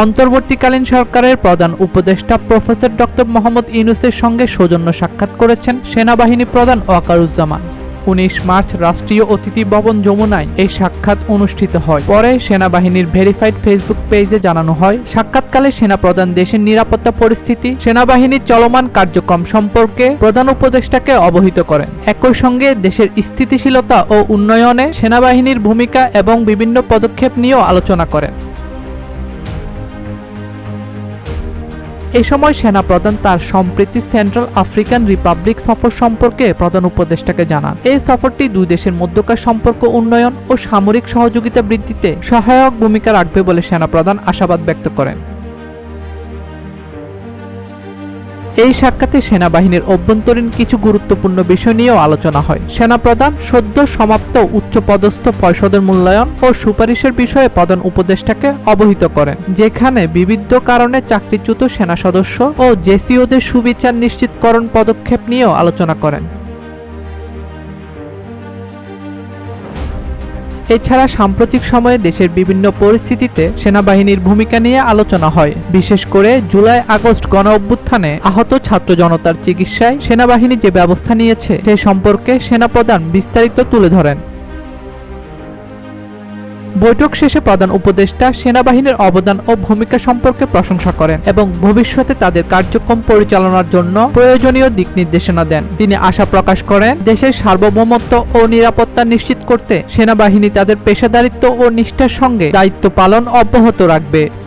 অন্তর্বর্তীকালীন সরকারের প্রধান উপদেষ্টা প্রফেসর ডক্টর মোহাম্মদ ইউনুসের সঙ্গে সৌজন্য সাক্ষাৎ করেছেন সেনাবাহিনী প্রধান ওয়াকারুজ্জামান। উনিশ মার্চ রাষ্ট্রীয় অতিথি ভবন যমুনায় এই সাক্ষাৎ অনুষ্ঠিত হয়। পরে সেনাবাহিনীর ভেরিফাইড ফেসবুক পেজে জানানো হয়, সাক্ষাৎকালে সেনাপ্রধান দেশের নিরাপত্তা পরিস্থিতি, সেনাবাহিনীর চলমান কার্যক্রম সম্পর্কে প্রধান উপদেষ্টাকে অবহিত করেন। একই সঙ্গে দেশের স্থিতিশীলতা ও উন্নয়নে সেনাবাহিনীর ভূমিকা এবং বিভিন্ন পদক্ষেপ নিয়েও আলোচনা করেন। এ সময় সেনাপ্রধান তার সম্প্রীতি সেন্ট্রাল আফ্রিকান রিপাবলিক সফর সম্পর্কে প্রধান উপদেষ্টাকে জানান। এই সফরটি দুই দেশের মধ্যকার সম্পর্ক, উন্নয়ন ও সামরিক সহযোগিতা বৃদ্ধিতে সহায়ক ভূমিকা রাখবে বলে সেনাপ্রধান আশাবাদ ব্যক্ত করেন। এই সাক্ষাতে সেনাবাহিনীর অভ্যন্তরীণ কিছু গুরুত্বপূর্ণ বিষয় নিয়েও আলোচনা হয়। সেনাপ্রধান, সদ্য সমাপ্ত উচ্চপদস্থ পরিষদের মূল্যায়ন ও সুপারিশের বিষয়ে প্রধান উপদেষ্টাকে অবহিত করেন, যেখানে বিবিধ কারণে চাকরিচ্যুত সেনা সদস্য ও জেসিওদের সুবিচার নিশ্চিতকরণ পদক্ষেপ নিয়েও আলোচনা করেন। এছাড়া সাম্প্রতিক সময়ে দেশের বিভিন্ন পরিস্থিতিতে সেনাবাহিনীর ভূমিকা নিয়ে আলোচনা হয়। বিশেষ করে জুলাই আগস্ট গণ অভ্যুত্থানে আহত ছাত্র জনতার চিকিৎসায় সেনাবাহিনী যে ব্যবস্থা নিয়েছে, সে সম্পর্কে সেনাপ্রধান বিস্তারিত তুলে ধরেন। বৈঠক শেষে প্রধান উপদেষ্টা সেনাবাহিনীর অবদান ও ভূমিকা সম্পর্কে প্রশংসা করেন এবং ভবিষ্যতে তাদের কার্যক্রম পরিচালনার জন্য প্রয়োজনীয় দিক নির্দেশনা দেন। তিনি আশা প্রকাশ করেন, দেশের সার্বভৌমত্ব ও নিরাপত্তা নিশ্চিত করতে সেনাবাহিনী তাদের পেশাদারিত্ব ও নিষ্ঠার সঙ্গে দায়িত্ব পালন অব্যাহত রাখবে।